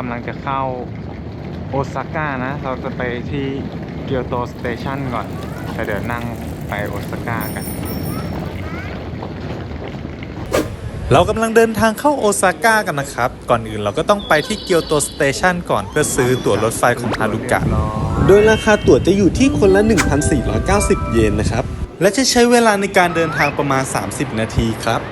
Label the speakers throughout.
Speaker 1: ตอนนี้เรากำลังจะเข้าโอซาก้านะ เราจะไปที่เกียวโตสเตชันก่อนแต่เดี๋ยวนั่งไปโอซาก้ากัน
Speaker 2: เรากำลังเดินทางเข้าโอซาก้ากันนะครับ ก่อนอื่นเราก็ต้องไปที่เกียวโตสเตชันก่อนเพื่อซื้อตั๋วรถไฟของฮารุกะ โดยราคาตั๋วจะอยู่ที่คนละ 1,490 เยนนะครับ และจะใช้เวลาในการเดินทางประมาณ 30 นาทีครับ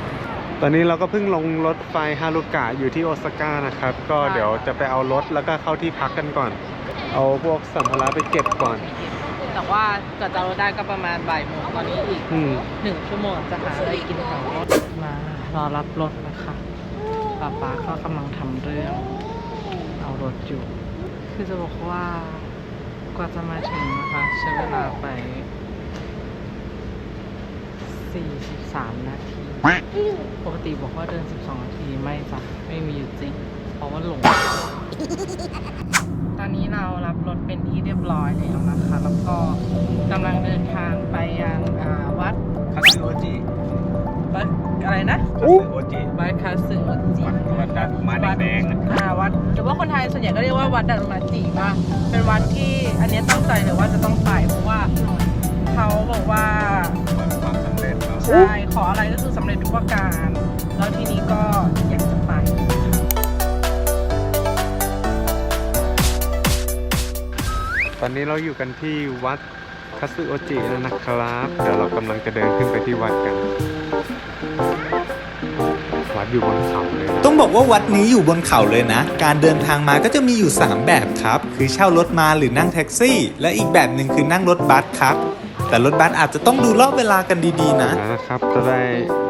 Speaker 1: ตอนนี้เราก็เพิ่งลงรถไฟฮารุกะอยู่ที่โอซาก้านะครับ ก็เดี๋ยวจะไปเอารถแล้วก็เข้าที่พักกันก่อน เอาพวกสัมภาระไปเก็บก่อน
Speaker 3: แต่ว่ากว่าจะเราได้ก็ประมาณบ่ายโมงตอนนี้อีก
Speaker 1: อืม
Speaker 3: หนึ่งชั่วโมงจะหาอะไรกินของรถมารอรับรถนะคะป้าป๊าก็กำลังทำเรื่อง เอารถอยู่ คือจะบอกว่ากว่าจะมาถึงนะคะใช้เวลาไป 43 นาที ปกติบอกว่าเดิน 12 นาทีไม่จ้ะไม่มีอยู่จริง เพราะว่าหลง ตอนนี้เรารับรถเป็นที่เรียบร้อยแล้วนะคะ แล้วก็กำลังเดินทางไปยังอ่าวัด
Speaker 1: คาซึโอจิ
Speaker 3: วัดอะไรนะ
Speaker 1: คาซึโอจิ
Speaker 3: วัดคาสึโอจิ
Speaker 1: วัดดารุมะแดงๆนะ
Speaker 3: อ่าวัดหรือว่าคนไทยส่วนใหญ่ก็เรียกว่าวัดดารุมาจิว่าเป็นวัดที่อันเนี้ยตั้งใจเลยว่าจะต้องไป ใช่ขออะไรก็คือสำเร็จทุกประการ แล้วทีนี้ก็อยากจะไป
Speaker 1: ตอนนี้เราอยู่กันที่วัดคาซึโอจิแล้วนะครับ เดี๋ยวเรากำลังจะเดินขึ้นไปที่วัดกัน วัดอยู่บนเขาเลยนะ
Speaker 2: ต้องบอกว่าวัดนี้อยู่บนเขาเลยนะ การเดินทางมาก็จะมีอยู่ 3 แบบครับ คือเช่ารถมาหรือนั่งแท็กซี่ และอีกแบบหนึ่งคือนั่งรถบัสครับ แต่รถบัสอาจจะต้องดูรอบเวลากันดีๆนะ
Speaker 1: แล้วนะครับจะได้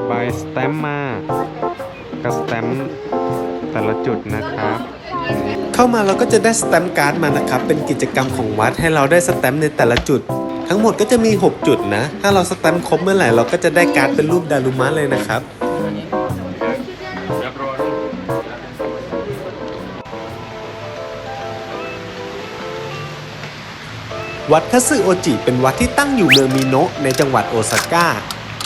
Speaker 1: ใบสแตมป์มากับสแตมป์แต่ละจุดนะครับ
Speaker 2: เข้ามาเราก็จะได้สแตมป์การ์ดมานะครับ เป็นกิจกรรมของวัดให้เราได้สแตมป์ในแต่ละจุด ทั้งหมดก็จะมี 6 จุดนะ ถ้าเราสแตมป์ครบเมื่อไหร่เราก็จะได้การ์ดเป็นรูปดารุมะเลยนะครับ วัดคัตสึโอจิเป็นวัดที่ตั้งอยู่เมืองมิโนะในจังหวัดโอซาก้า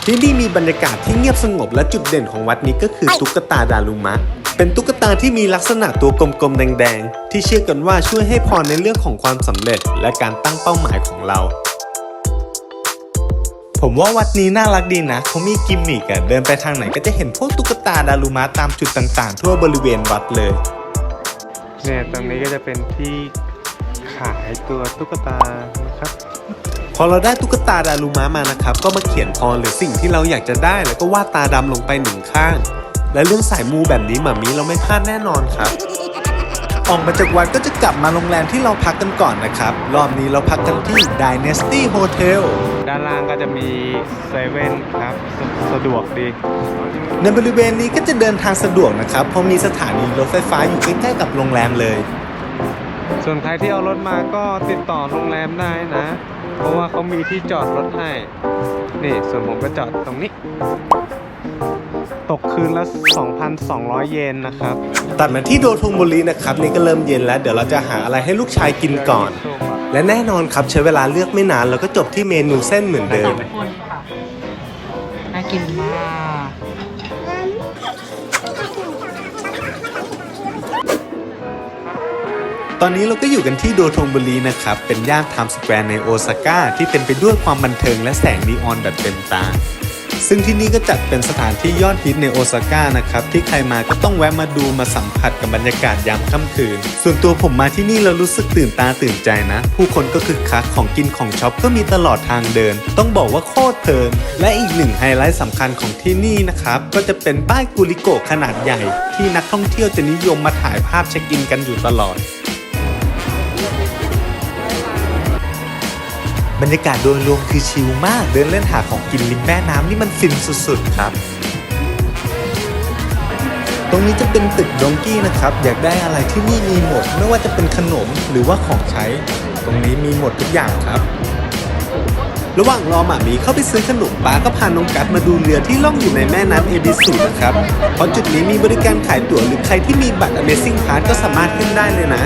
Speaker 2: ที่นี่มีบรรยากาศที่เงียบสงบและจุดเด่นของวัดนี้ก็คือตุ๊กตาดารุมะ เป็นตุ๊กตาที่มีลักษณะตัวกลมๆ แดงๆ ที่เชื่อกันว่าช่วยให้พรในเรื่องของความสำเร็จ และการตั้งเป้าหมายของเรา ผมว่าวัดนี้น่ารักดีนะเขามีกิมมิกอะเดินไปทางไหนก็จะเห็นพวกตุ๊กตาดารุมะตามจุดต่างๆ ทั่วบริเวณวัดเลย
Speaker 1: เนี่ยตรงนี้ก็จะเป็นที่ ขายตัวตุ๊กตานะครับ
Speaker 2: พอเราได้ตุ๊กตาดารุมะมานะครับ ก็มาเขียนพรหรือสิ่งที่เราอยากจะได้ แล้วก็วาดตาดำลงไปหนึ่งข้าง และเรื่องสายมูแบบนี้หมามีเราไม่พลาดแน่นอนครับ ออกมาจากวัดก็จะกลับมาโรงแรมที่เราพักกันก่อนนะครับ รอบนี้เราพักกันที่ Dynasty Hotel
Speaker 1: ด้านล่างก็จะมีเซเว่นครับสสะดวกดี
Speaker 2: ในบริเวณนี้ก็จะเดินทางสะดวกนะครับ เพราะมีสถานีรถไฟฟ้าอยู่ใกล้ๆกับโรงแรมเลย
Speaker 1: ส่วนใครที่เอารถมาก็ติดต่อโรงแรมได้นะ เพราะว่าเขามีที่จอดรถให้ นี่ส่วนผมก็จอดตรงนี้ ตกคืนละ 2,200 เยนนะครับ
Speaker 2: ตัดมาที่โดทงบุรีนะครับ นี่ก็เริ่มเย็นแล้ว เดี๋ยวเราจะหาอะไรให้ลูกชายกินก่อน และแน่นอนครับใช้เวลาเลือกไม่นานแล้วก็จบที่เมนูเส้นเหมือนเดิ
Speaker 3: สอ
Speaker 2: ม
Speaker 3: งคนค่ะน่ากินมาก
Speaker 2: ตอนนี้เราก็อยู่กันที่โดทงบุรีนะครับ เป็นย่านไทม์สแควร์ในโอซาก้าที่เต็มไปด้วยความบันเทิงและแสงนีออนแบบเต็มตา ซึ่งที่นี่ก็จัดเป็นสถานที่ยอดฮิตในโอซาก้านะครับ ที่ใครมาก็ต้องแวะมาดูมาสัมผัสกับบรรยากาศยามค่ำคืน ส่วนตัวผมมาที่นี่แล้วรู้สึกตื่นตาตื่นใจนะ ผู้คนก็คึกคักของกินของช็อปก็มีตลอดทางเดิน ต้องบอกว่าโคตรเพลินและอีกหนึ่งไฮไลท์สำคัญของที่นี่นะครับก็จะเป็นป้ายกุลิโกขนาดใหญ่ ที่นักท่องเที่ยวจะนิยมมาถ่ายภาพเช็คอินกันอยู่ตลอด บรรยากาศโดยรวมคือชิลมาก เดินเล่นหาของกินริมแม่น้ำนี่มันฟินสุดๆครับ ตรงนี้จะเป็นตึกดองกี้นะครับ อยากได้อะไรที่นี่มีหมด ไม่ว่าจะเป็นขนมหรือว่าของใช้ ตรงนี้มีหมดทุกอย่างครับ ระหว่างรอหมามีเข้าไปซื้อขนมป้าก็พาน้องกัดมาดูเรือที่ล่องอยู่ในแม่น้ำเอบิสุนะครับ เพราะจุดนี้มีบริการขายตั๋วหรือใครที่มีบัตร Amazing Pass ก็สามารถขึ้นได้เลยนะ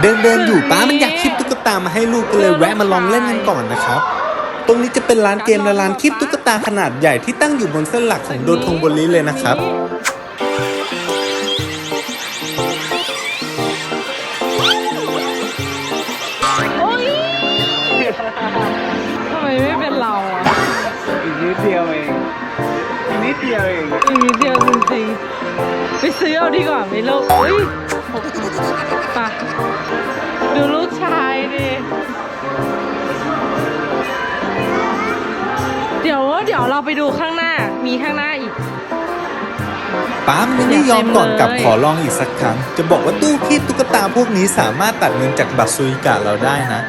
Speaker 2: เดินเดินอยู่ป้ามันอยากคลิปตุ๊กตามาให้ลูกก็เลยแวะมาลองเล่นกันก่อนนะครับ ตรงนี้จะเป็นร้านเกมและร้านคลิปตุ๊กตาขนาดใหญ่ที่ตั้งอยู่บนเส้นหลักของโดทงบนลิเลยนะครับทำไมไม่เป็
Speaker 1: นเราอะอีกนิดเดียวเองอีกนิดเดียวเอง
Speaker 3: อีกนิดเดียวจริงๆไปซื้อเอาดีกว่าไหมลูกเฮ้ย เดี๋ยวเดี๋ยวเราไปดูข้างหน้า มีข้างหน้าอีก
Speaker 2: ป้ามันไม่ยอมก่อนกลับขอลองอีกสักครั้ง จะบอกว่าตู้คีบตุ๊กตาพวกนี้สามารถตัดเงินจากบัตรซูอิกะเราได้นะ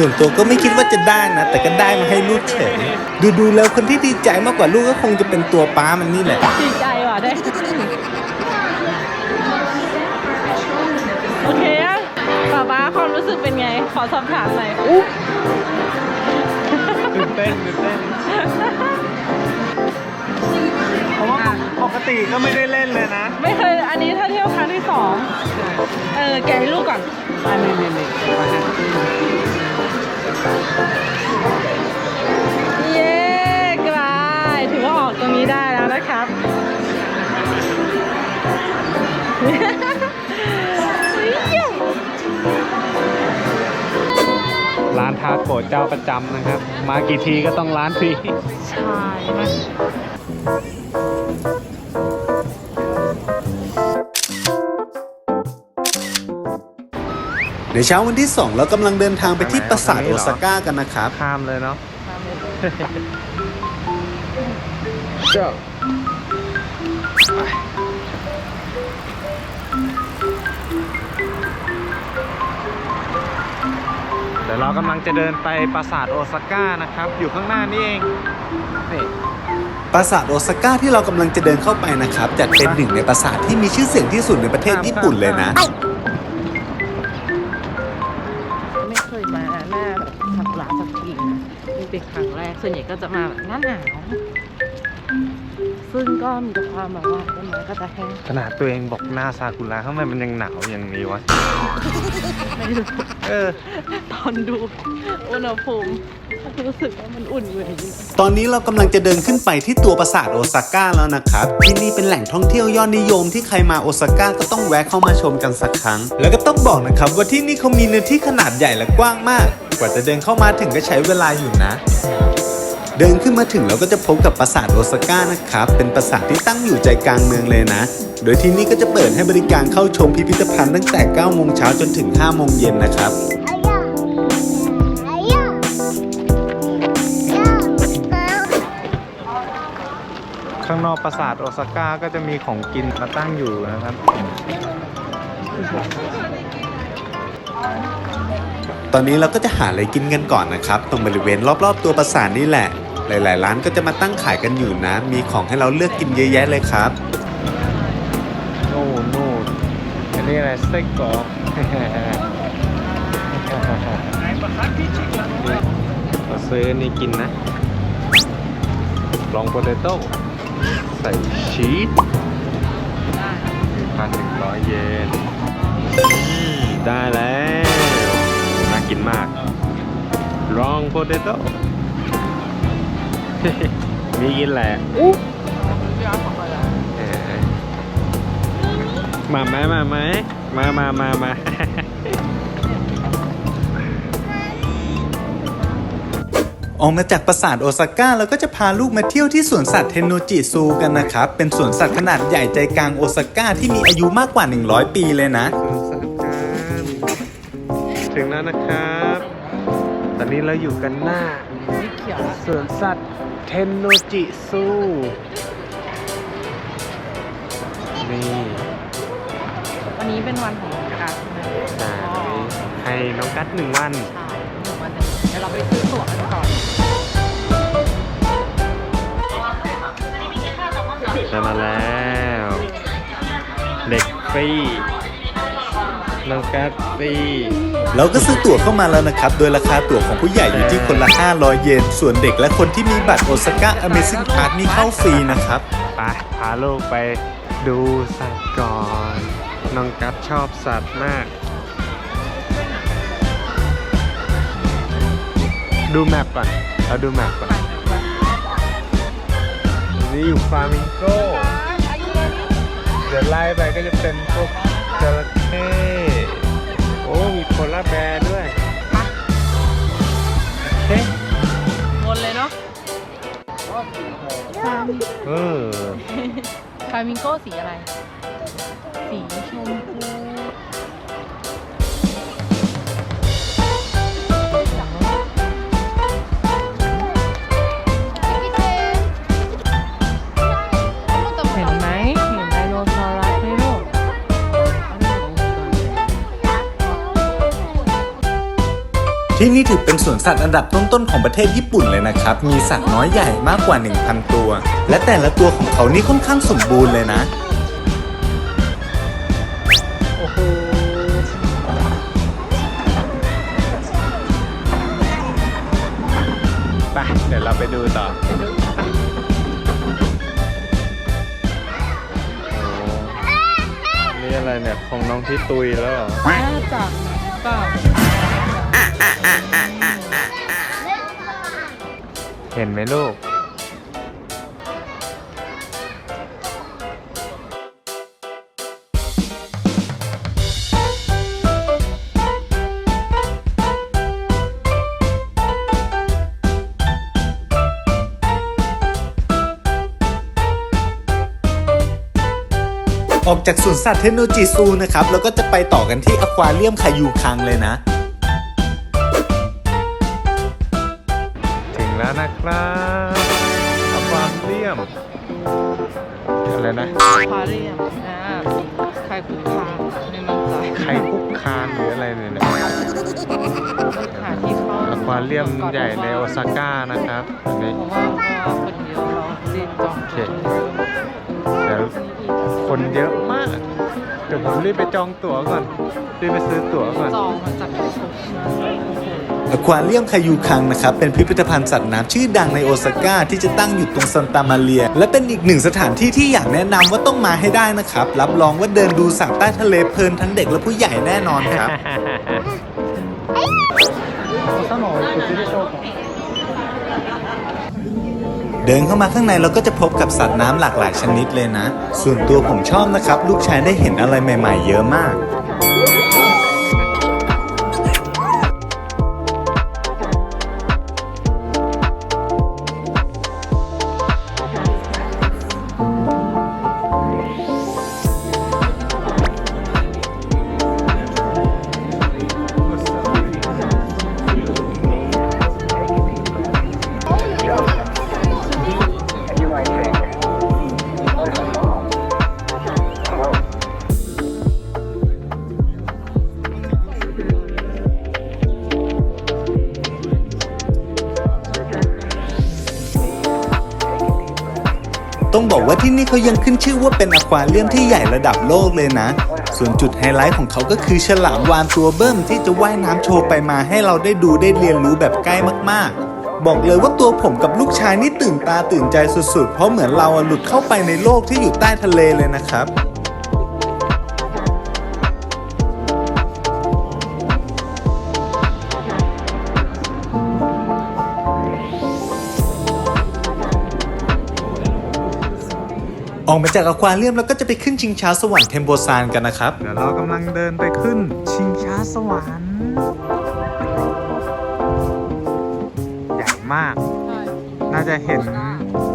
Speaker 2: ส่วนตัวก็ไม่คิดว่าจะได้นะ แต่ก็ได้มาให้ลูกเฉยดูดูๆแล้วคนที่ดีใจมากกว่าลูกก็คงจะเป็นตัวป้ามันนี่แหละ
Speaker 3: ดีใจว่ะได้โอเคอะป๊าป๊าความรู้สึกเป็นไง ขอสอบถามหน่อยอู้
Speaker 1: ตื่นเต้นตื่นเต้นเพราะว่าปกติก็ไม่ได้เล่นเลยนะ
Speaker 3: ไม่เคยอันนี้ถ้าเที่ยวครั้งที่สองเออแกะให้ลูกก่อน
Speaker 1: อันนี้นี่นี่มาฮะ
Speaker 3: เย้กลายถือว่าออกตรงนี้ได้แล้วนะครับ
Speaker 1: ร้านทาโกะเจ้าประจำนะครับ มากี่ทีก็ต้องร้านที
Speaker 3: ใช่ ไหม
Speaker 2: เดี๋ยวเช้าวันที่ 2 เรากำลังเดินทางไปที่ปราสาทโอซาก้ากันนะครับ
Speaker 1: ข้ามเลยเนาะเจ้าเดี๋ยวเรากำลังจะเดินไปปราสาทโอซาก้านะครับ อยู่ข้างหน้านี่เองนี่
Speaker 2: ปราสาทโอซาก้าที่เรากำลังจะเดินเข้าไปนะครับจัดเป็นหนึ่งในปราสาทที่มีชื่อเสียงที่สุดในประเทศญี่ปุ่นเลยนะ
Speaker 3: เป็นครั้งแรก ส่วนใหญ่ก็จะมาแบบหน้าหนาว ซึ่งก็มีแต่ความแบบว่าต้นไม้ก็จะแห้ง
Speaker 1: ขนาดตัวเองบอกหน้าซากุระทำไมมันยังหนาวอย่างนี้วะ
Speaker 3: ไม่รู้
Speaker 1: เออ
Speaker 3: ตอนดูอุณหภูมิรู้สึกว่ามันอุ่นอยู่ในนี้
Speaker 2: ตอนนี้เรากำลังจะเดินขึ้นไปที่ตัวปราสาทโอซาก้าแล้วนะครับ ที่นี่เป็นแหล่งท่องเที่ยวยอดนิยมที่ใครมาโอซาก้าก็ต้องแวะเข้ามาชมกันสักครั้ง แล้วก็ต้องบอกนะครับว่าที่นี่เขามีเนื้อที่ขนาดใหญ่และกว้างมาก กว่าจะเดินเข้ามาถึงก็ใช้เวลาอยู่นะ เดินขึ้นมาถึงเราก็จะพบกับปราสาทโอซาก้านะครับ เป็นปราสาทที่ตั้งอยู่ใจกลางเมืองเลยนะ โดยที่นี่ก็จะเปิดให้บริการเข้าชมพิพิธภัณฑ์ตั้งแต่9โมงเช้าจนถึง5โมงเย็นนะครับ
Speaker 1: ข้างนอกปราสาทโอซาก้าก็จะมีของกินมาตั้งอยู่นะครับ
Speaker 2: ตอนนี้เราก็จะหาอะไรกินกันก่อนนะครับ ตรงบริเวณรอบๆ ตัวปราสาทนี่แหละ หลาย ๆ ร้านก็จะมาตั้งขายกันอยู่นะ มีของให้เราเลือกกินเยอะแยะเลยครับ
Speaker 1: โน่นโน่นอันนี้อะไรสเต็กกรอบเราซื้ออันนี่กินนะ ลองโปเตโต้ใส่ชีสพันหนึ่งร้อยเยน ได้แล้ว กินมากลองโปเตโต้มีกินแหละ
Speaker 3: อู้
Speaker 1: มาไหมมาไหมมามามามา
Speaker 2: ออกมาจากปราสาทโอซาก้าเราก็จะพาลูกมาเที่ยวที่สวนสัตว์เทนโนจิซูกันนะครับ เป็นสวนสัตว์ขนาดใหญ่ใจกลางโอซาก้าที่มีอายุมากกว่า 100 ปีเลยนะ
Speaker 1: ถึงแล้วนะครับ ตอนนี้เราอยู่กันหน้า
Speaker 3: ไม่เขียวอะ
Speaker 1: สวนสัตว์เทนโนจิซูนี่
Speaker 3: วันนี้เป็นวันของการใช่ไหม
Speaker 1: อ่า
Speaker 3: อ๋อ
Speaker 1: วันนี้ให้น้องกัดหนึ่งวัน
Speaker 3: ใช่หนึ่งวันหนึ่งเดี๋ยวเราไปซื้อตั๋วกันก่อน
Speaker 1: ได้มาแล้ว เด็กฟรี น้องกัสซี่
Speaker 2: เราก็ซื้อตั๋วเข้ามาแล้วนะครับ โดยราคาตั๋วของผู้ใหญ่อยู่ที่คนละ 500 เยน ส่วนเด็กและคนที่มีบัตรโอซาก้า Amazing Park นี่เข้าฟรีนะครับ
Speaker 1: ไปพาลูกไปดูสัตว์ก่อน น้องกัสชอบสัตว์มาก ดูแมปก่อน เราดูแมปก่อน นี่อยู่ฟามิงโก เดี๋ยวไล่ไปก็จะเป็นพวกจระเข้ โอ้ มีโพลาร์แบร์ด้วยเฮ้ย
Speaker 3: วนเลยเนาะ
Speaker 1: เออ
Speaker 3: ฟามิงโก้สีอะไร สีชมพู นี่
Speaker 2: ถือเป็นสวนสัตว์อันดับต้นๆของประเทศญี่ปุ่นเลยนะครับ มีสัตว์น้อยใหญ่มากกว่า 1,000 ตัว และแต่ละตัวของเขานี่ค่อนข้างสมบูรณ์เลยนะ
Speaker 1: โอ้โห ไป เดี๋ยวเราไปดูต่อโอ้นี่อะไรเนี่ย ของน้องที่ตุยแล้วเหรอ
Speaker 3: น่าจะเปล่า
Speaker 1: เห็นไหมลูก
Speaker 2: ออกจากสวนสัตว์เทคโนโลยีซูนะครับ แล้วก็จะไปต่อกันที่อควาเรียมคายูคังเลยนะ
Speaker 1: นะครับอควาเรียม อะไรนะ
Speaker 3: ควาเรียมอ่าไข่คุกคามไม่มั่นใจ
Speaker 1: ไข่คุกคานหรืออะไรเนี่ยนะ
Speaker 3: หาที่เข้า
Speaker 1: อควาเรียมใหญ่ในโอซาก้านะครับอันนี้
Speaker 3: เพราะว่าเพราะว่าคนเยอะเราจีนจอง
Speaker 1: โอเค
Speaker 3: ตัว
Speaker 1: เดี๋ยวคนเยอะมาก เดี๋ยวผมรีบไปจองตั๋วก่อนรีบไปซื้อตั๋วก่อน
Speaker 3: จองมาจากที่สุด
Speaker 2: อควาเรียมคายูคังนะครับเป็นพิพิธภัณฑ์สัตว์น้ำชื่อดังในโอซาก้าที่จะตั้งอยู่ตรงซันตามาเรีย และเป็นอีกหนึ่งสถานที่ที่อยากแนะนำว่าต้องมาให้ได้นะครับ รับรองว่าเดินดูสัตว์ใต้ทะเลเพลินทั้งเด็กและผู้ใหญ่แน่นอนครับเดินเข้ามาข้างในเราก็จะพบกับสัตว์น้ำหลากหลายชนิดเลยนะ ส่วนตัวผมชอบนะครับ ลูกชายได้เห็นอะไรใหม่ ๆ เยอะมาก ว่าที่นี่เขายังขึ้นชื่อว่าเป็นอควาเรียมที่ใหญ่ระดับโลกเลยนะ ส่วนจุดไฮไลท์ของเขาก็คือฉลามวานตัวเบิ้มที่จะว่ายน้ำโชว์ไปมาให้เราได้ดูได้เรียนรู้แบบใกล้มากๆบอกเลยว่าตัวผมกับลูกชายนี่ตื่นตาตื่นใจสุดๆ เพราะเหมือนเราหลุดเข้าไปในโลกที่อยู่ใต้ทะเลเลยนะครับ ออกมาจากอควาเรียมแล้วก็จะไปขึ้นชิงช้าสวรรค์เทมโบซานกันนะครับ
Speaker 1: เดี๋ยวเรากำลังเดินไปขึ้นชิงช้าสวรรค์ใหญ่มาก น่าจะเห็น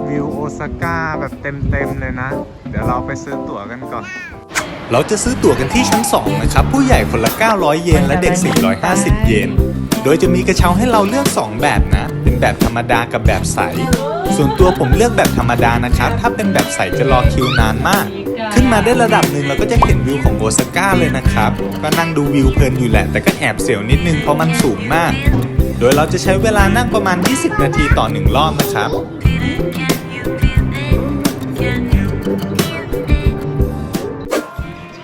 Speaker 1: วิวโอซาก้าแบบเต็มๆเลยนะ เดี๋ยวเราไปซื้อตั๋วกันก่อน
Speaker 2: เราจะซื้อตั๋วกันที่ชั้น 2 นะครับ ผู้ใหญ่คนละ 900 เยน และเด็ก 450 เยน โดยจะมีกระเช้าให้เราเลือก 2 แบบนะ เป็นแบบธรรมดากับแบบใส ส่วนตัวผมเลือกแบบธรรมดานะครับ ถ้าเป็นแบบใสจะรอคิวนานมาก ขึ้นมาได้ระดับหนึ่งเราก็จะเห็นวิวของโอซาก้าเลยนะครับ ก็นั่งดูวิวเพลินอยู่แหละ แต่ก็แอบเสียวนิดนึงเพราะมันสูงมาก โดยเราจะใช้เวลานั่งประมาณ 20 นาทีต่อหนึ่งรอบนะครับ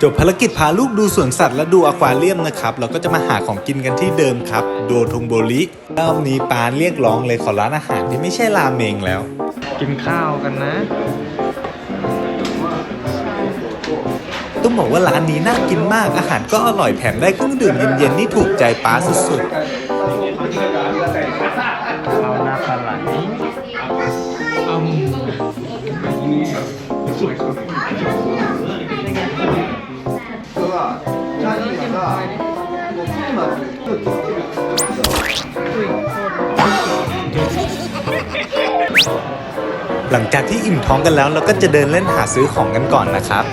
Speaker 2: จบภารกิจพาลูกดูสวนสัตว์และดูอควาเรียมนะครับ เราก็จะมาหาของกินกันที่เดิมครับ โดทงโบ ริรอบนี้ปาเรียกร้องเลยขอร้านอาหารที่ไม่ใช่ราเมงแล้ว
Speaker 1: กินข้าวกันนะ
Speaker 2: ต้องบอกว่าร้านนี้น่ากินมากอาหารก็อร่อยแถมได้เครื่องดื่มเย็นๆนี่ถูกใจป้าสุด
Speaker 1: ข้าวหน้าปลาไหล
Speaker 2: ๆ
Speaker 3: อุ้ยโทษ
Speaker 2: หลังจากที่อิ่มท้องกันแล้ว เราก็จะเดินเล่นหาซื้อของกันก่อนนะครับ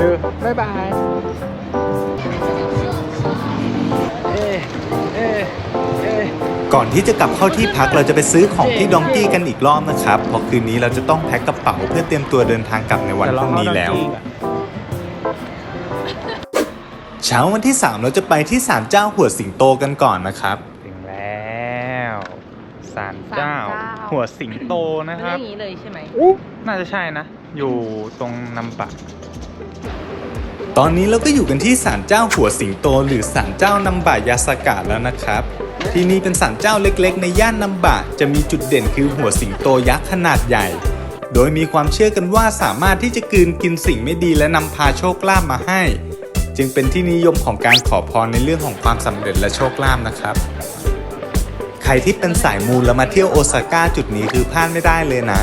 Speaker 1: ดูบ๊ายบาย เอ๊ะเอ๊ะเอ๊ะ
Speaker 2: ก่อนที่จะกลับเข้าที่พักเราจะไปซื้อของที่ดองกี้กันอีกรอบนะครับ เพราะคืนนี้เราจะต้องแพ็คกระเป๋าเพื่อเตรียมตัวเดินทางกลับในวันพรุ่งนี้แล้ว เช้าวันที่ 3 เราจะไปที่ศาลเจ้าหัวสิงโตกันก่อนนะครับ
Speaker 1: ถึงแล้วศาลเจ้า
Speaker 3: ศาลเจ้า
Speaker 1: หัวสิงโตนะค
Speaker 3: เรื่
Speaker 1: รั
Speaker 3: อบงอย่างนี้เลยใช่ไหม
Speaker 1: น่าจะใช่นะ อยู่ตรงนำปะ
Speaker 2: ตอนนี้เราก็อยู่กันที่ศาลเจ้าหัวสิงโต หรือศาลเจ้านำบะยาสกะแล้วนะครับ ที่นี่เป็นศาลเจ้าเล็กๆ ในย่านนำบะจะมีจุดเด่นคือหัวสิงโตยักษ์ขนาดใหญ่ โดยมีความเชื่อกันว่าสามารถที่จะกลืนกินสิ่งไม่ดีและนำพาโชคลาภมาให้ จึงเป็นที่นิยมของการขอพรในเรื่องของความสำเร็จและโชคลาภนะครับ ใครที่เป็นสายมูแล้วมาเที่ยวโอซาก้าจุดนี้คือพลาดไม่ได้เลยนะ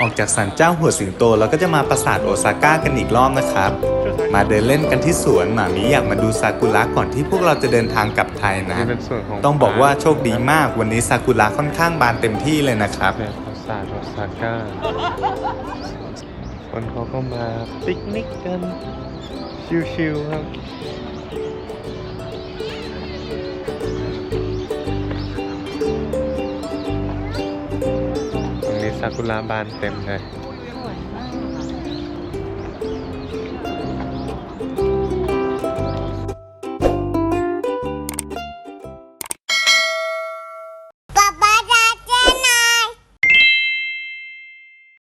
Speaker 2: ออกจากศาลเจ้าหัวสิงโตเราก็จะมาปราสาทโอซาก้ากันอีกรอบนะครับ มาเดินเล่นกันที่สวนหมามีอยากมาดูซากุระก่อนที่พวกเราจะเดินทางกลับไทยนะ
Speaker 1: นี่เป็นส่วนของ
Speaker 2: ต้องบอกว่าโชคดีมากวันนี้ซากุระค่อนข้างบานเต็มที่เลยนะครับ
Speaker 1: เป็นปราสาทโอซาก้าคนเขาก็มาปิกนิกกันชิวๆครับ กุระบานเต็มเลย